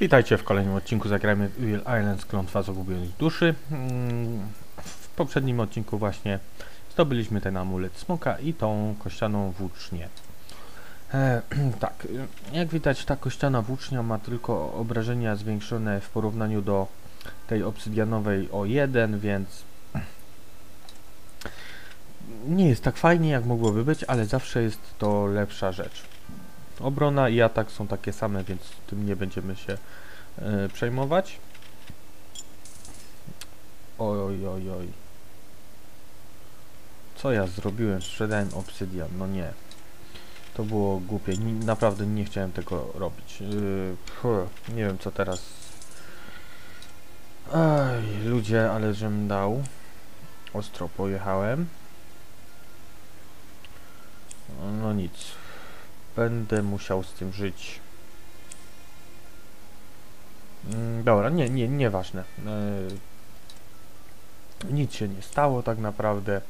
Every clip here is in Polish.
Witajcie w kolejnym odcinku Zagrajmy w Will Islands Klątwa Zagubionych Duszy. Mm, W poprzednim odcinku właśnie zdobyliśmy ten amulet smoka i tą kościaną włócznię. E, tak, jak widać ta kościana włócznia ma tylko obrażenia zwiększone w porównaniu do tej obsydianowej o 1, więc nie jest tak fajnie jak mogłoby być, ale zawsze jest to lepsza rzecz. Obrona i atak są takie same, więc tym nie będziemy się e, przejmować. Oj, oj, oj, oj. Co ja zrobiłem? Sprzedałem obsydian. No nie. To było głupie. Ni naprawdę nie chciałem tego robić. Yy, fu, nie wiem co teraz. Ej, ludzie, ale żem dał. Ostro pojechałem. No nic. Będę musiał z tym żyć. Mm, dobra, nie, nie, nieważne. Yy, nic się nie stało tak naprawdę.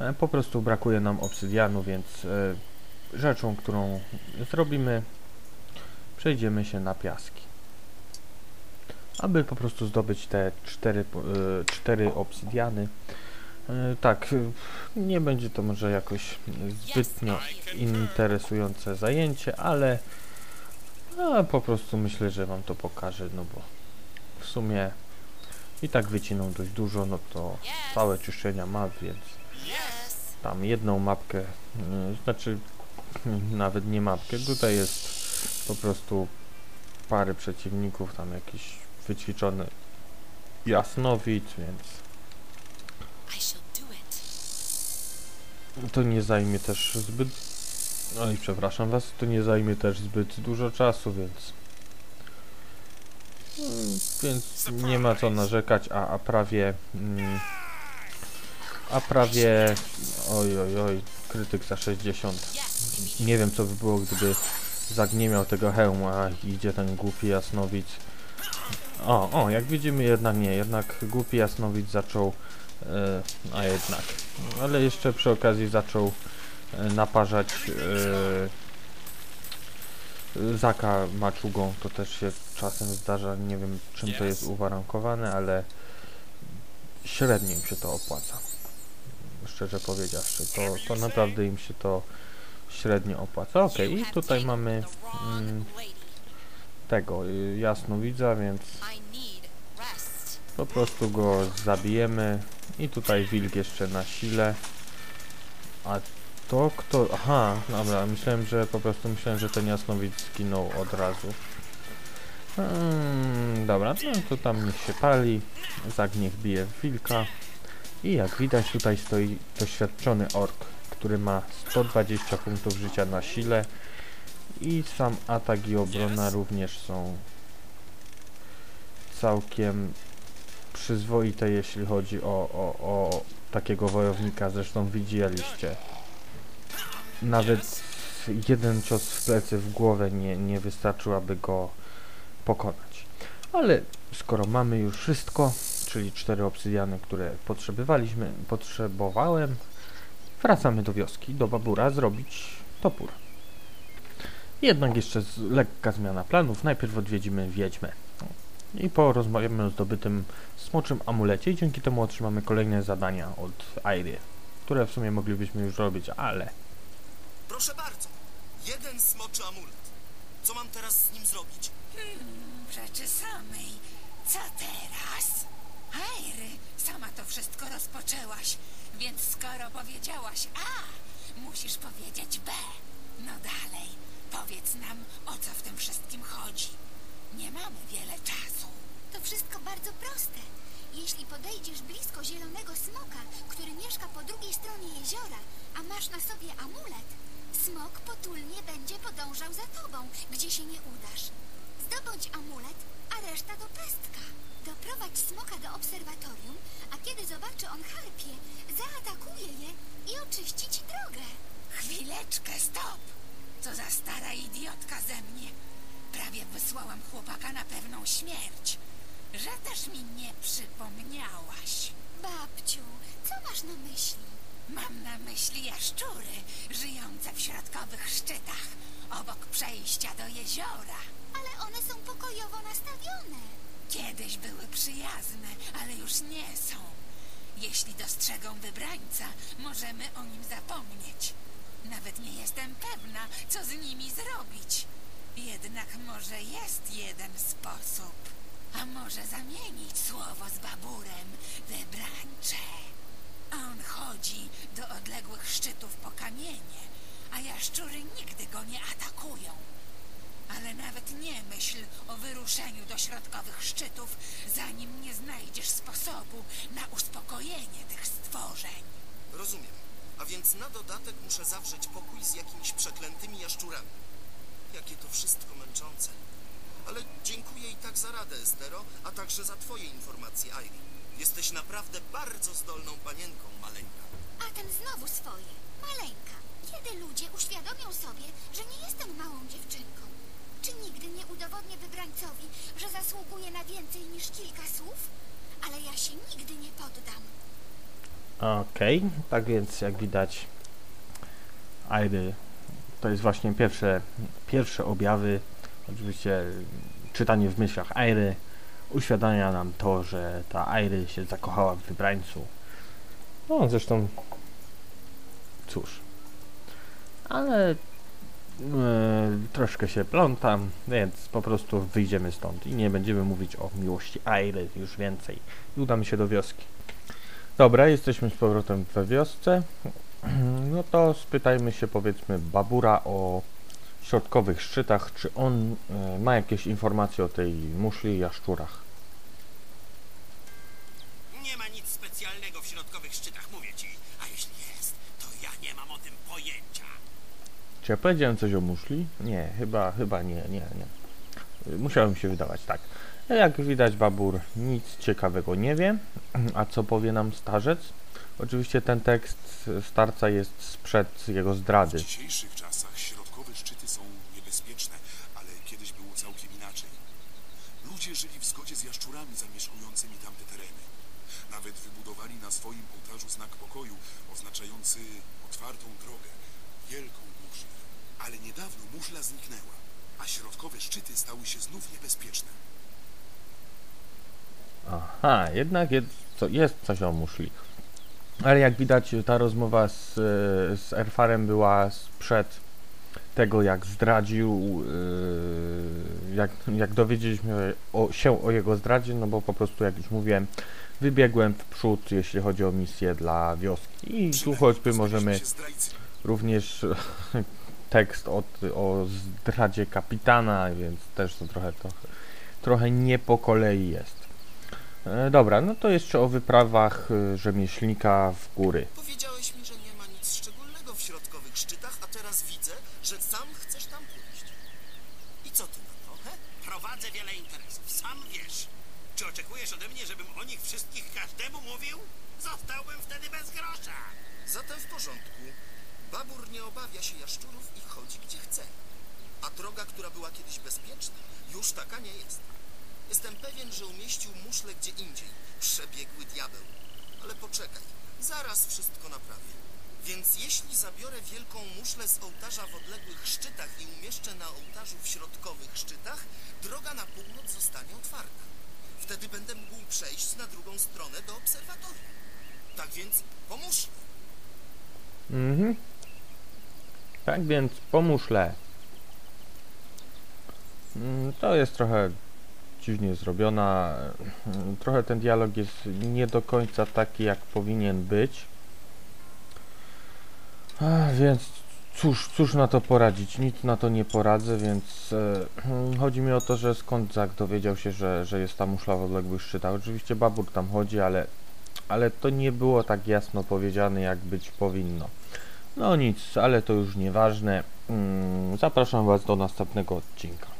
E, po prostu brakuje nam obsydianu, więc e, rzeczą, którą zrobimy, przejdziemy się na piaski. Aby po prostu zdobyć te cztery, e, cztery obsydiany. E, tak, e, nie będzie to może jakoś zbytnio interesujące zajęcie, ale a, po prostu myślę, że wam to pokażę, no bo w sumie i tak wyciną dość dużo, no to całe czyszczenia map, więc tam jedną mapkę, y, znaczy nawet nie mapkę, tutaj jest po prostu parę przeciwników, tam jakiś wyćwiczony jasnowic, więc to nie zajmie też zbyt, oj przepraszam was, to nie zajmie też zbyt dużo czasu, więc Mm, więc nie ma co narzekać, a, a prawie mm, a prawie oj oj oj krytyk za 60 nie wiem co by było gdyby Zag miał tego hełmu, a idzie ten głupi jasnowic o, o, jak widzimy jednak nie, jednak głupi jasnowic zaczął a jednak, ale jeszcze przy okazji zaczął e, naparzać e, Zaka maczugą, to też się czasem zdarza, nie wiem czym to jest uwarunkowane, ale średnio im się to opłaca. Szczerze powiedziawszy, to, to naprawdę im się to średnio opłaca. Ok, i tutaj mamy mm, tego y, jasnowidza, więc. Po prostu go zabijemy i tutaj wilk jeszcze na sile. A to kto... Aha, dobra, myślałem, że po prostu myślałem, że ten jasnowidz zginął od razu. Hmm, dobra, no to tam niech się pali, Zag bije wilka. I jak widać tutaj stoi doświadczony ork, który ma 120 punktów życia na sile. I sam atak i obrona również są całkiem przyzwoite, jeśli chodzi o, o, o takiego wojownika. Zresztą widzieliście. Nawet jeden cios w plecy w głowę nie, nie wystarczył, aby go pokonać. Ale skoro mamy już wszystko, czyli cztery obsydiany, które potrzebowaliśmy, potrzebowałem, wracamy do wioski, do Babura, zrobić topór. Jednak jeszcze lekka zmiana planów. Najpierw odwiedzimy Wiedźmę. I porozmawiamy o zdobytym smoczym amulecie i dzięki temu otrzymamy kolejne zadania od Airy, które w sumie moglibyśmy już robić, ale Proszę bardzo, jeden smoczy amulet. Co mam teraz z nim zrobić? Rzeczy samej. Co teraz? Ajry, sama to wszystko rozpoczęłaś, więc skoro powiedziałaś A, musisz powiedzieć B. No dalej, powiedz nam, o co w tym wszystkim chodzi. Nie mamy wiele czasu. To wszystko bardzo proste. Jeśli podejdziesz blisko zielonego smoka, który mieszka po drugiej stronie jeziora, a masz na sobie amulet, smok potulnie będzie podążał za tobą, gdzie się nie udasz. Zdobądź amulet, a reszta to pestka. Doprowadź smoka do obserwatorium, a kiedy zobaczy on harpie, zaatakuje je i oczyści ci drogę. Chwileczkę, stop! Co za stara idiotka ze mnie. Prawie wysłałam chłopaka na pewną śmierć. Że też mi nie przypomniałaś. Babciu, co masz na myśli? Mam na myśli jaszczury żyjące w środkowych szczytach, obok przejścia do jeziora. Ale one są pokojowe bojowo nastawione. Kiedyś były przyjazne, ale już nie są. Jeśli dostrzegą wybrańca, możemy o nim zapomnieć. Nawet nie jestem pewna, co z nimi zrobić. Jednak może jest jeden sposób. A może zamienić słowo z baburem wybrańcze. On chodzi do odległych szczytów po kamienie, a jaszczury nigdy go nie atakują. Ale nawet nie myśl o wyruszeniu do środkowych szczytów, zanim nie znajdziesz sposobu na uspokojenie tych stworzeń. Rozumiem. A więc na dodatek muszę zawrzeć pokój z jakimiś przeklętymi jaszczurami. Jakie to wszystko męczące. Ale dziękuję i tak za radę, Estero, a także za twoje informacje, Airi. Jesteś naprawdę bardzo zdolną panienką, maleńka. A ten znowu swoje. Maleńka. Kiedy ludzie uświadomią sobie, że nie jestem małą dziewczynką? Czy nigdy nie udowodnię wybrańcowi, że zasługuje na więcej niż kilka słów? Ale ja się nigdy nie poddam. Okej, tak więc jak widać Airy to jest właśnie pierwsze, pierwsze objawy, oczywiście czytanie w myślach Airy uświadamia nam to, że ta Airy się zakochała w wybrańcu. No zresztą cóż, ale e, troszkę się plątam, więc po prostu wyjdziemy stąd i nie będziemy mówić o miłości Airy już więcej i udamy się do wioski. Dobra, jesteśmy z powrotem we wiosce. No to spytajmy się powiedzmy Babura o środkowych szczytach, czy on e, ma jakieś informacje o tej muszli i jaszczurach. Nie ma nic specjalnego w środkowych szczytach, mówię ci. A jeśli jest, to ja nie mam o tym pojęcia. Czy ja powiedziałem coś o muszli? Nie, chyba, chyba nie, nie, nie. Musiałem się wydawać, tak. Jak widać Babur nic ciekawego nie wie, a co powie nam starzec? Oczywiście ten tekst starca jest sprzed jego W zdrady. dzisiejszych czasach środkowe szczyty są niebezpieczne, ale kiedyś było całkiem inaczej. Ludzie żyli w zgodzie z jaszczurami zamieszkującymi tamte tereny. Nawet wybudowali na swoim ołtarzu znak pokoju, oznaczający otwartą drogę, wielką muszlę. Ale niedawno muszla zniknęła, a środkowe szczyty stały się znów niebezpieczne. Aha, jednak jest, co, jest coś o muszli. Ale jak widać, ta rozmowa z, z Erfarem była sprzed tego, jak zdradził, e, jak, jak dowiedzieliśmy o, się o jego zdradzie, no bo po prostu, jak już mówiłem, wybiegłem w przód, jeśli chodzi o misję dla wioski. I tu choćby możemy również tekst od, o zdradzie kapitana, więc też to trochę, trochę, trochę nie po kolei jest. E, dobra, no to jeszcze o wyprawach e, rzemieślnika w góry. Powiedziałeś mi, że nie ma nic szczególnego w środkowych szczytach, a teraz widzę, że sam chcesz tam pójść. I co ty na to, he? Prowadzę wiele interesów, sam wiesz. Czy oczekujesz ode mnie, żebym o nich wszystkich każdemu mówił? Zostałbym wtedy bez grosza. Zatem w porządku. Babur nie obawia się jaszczurów i chodzi gdzie chce. A droga, która była kiedyś bezpieczna, już taka nie jest. Jestem pewien, że umieścił muszlę gdzie indziej. Przebiegły diabeł. Ale poczekaj, zaraz wszystko naprawię. Więc jeśli zabiorę wielką muszlę z ołtarza w odległych szczytach i umieszczę na ołtarzu w środkowych szczytach, droga na północ zostanie otwarta. Wtedy będę mógł przejść na drugą stronę do obserwatorium. Tak więc pomóż. Mhm. Tak więc pomóżle. Mm, To jest trochę dziwnie zrobiona. Trochę ten dialog jest nie do końca taki, jak powinien być. Więc cóż, cóż na to poradzić? Nic na to nie poradzę, więc e, chodzi mi o to, że skąd Zak dowiedział się, że, że jest ta muszla w odległych szczytach. Oczywiście Babur tam chodzi, ale, ale to nie było tak jasno powiedziane, jak być powinno. No nic, ale to już nieważne. Mm, Zapraszam Was do następnego odcinka.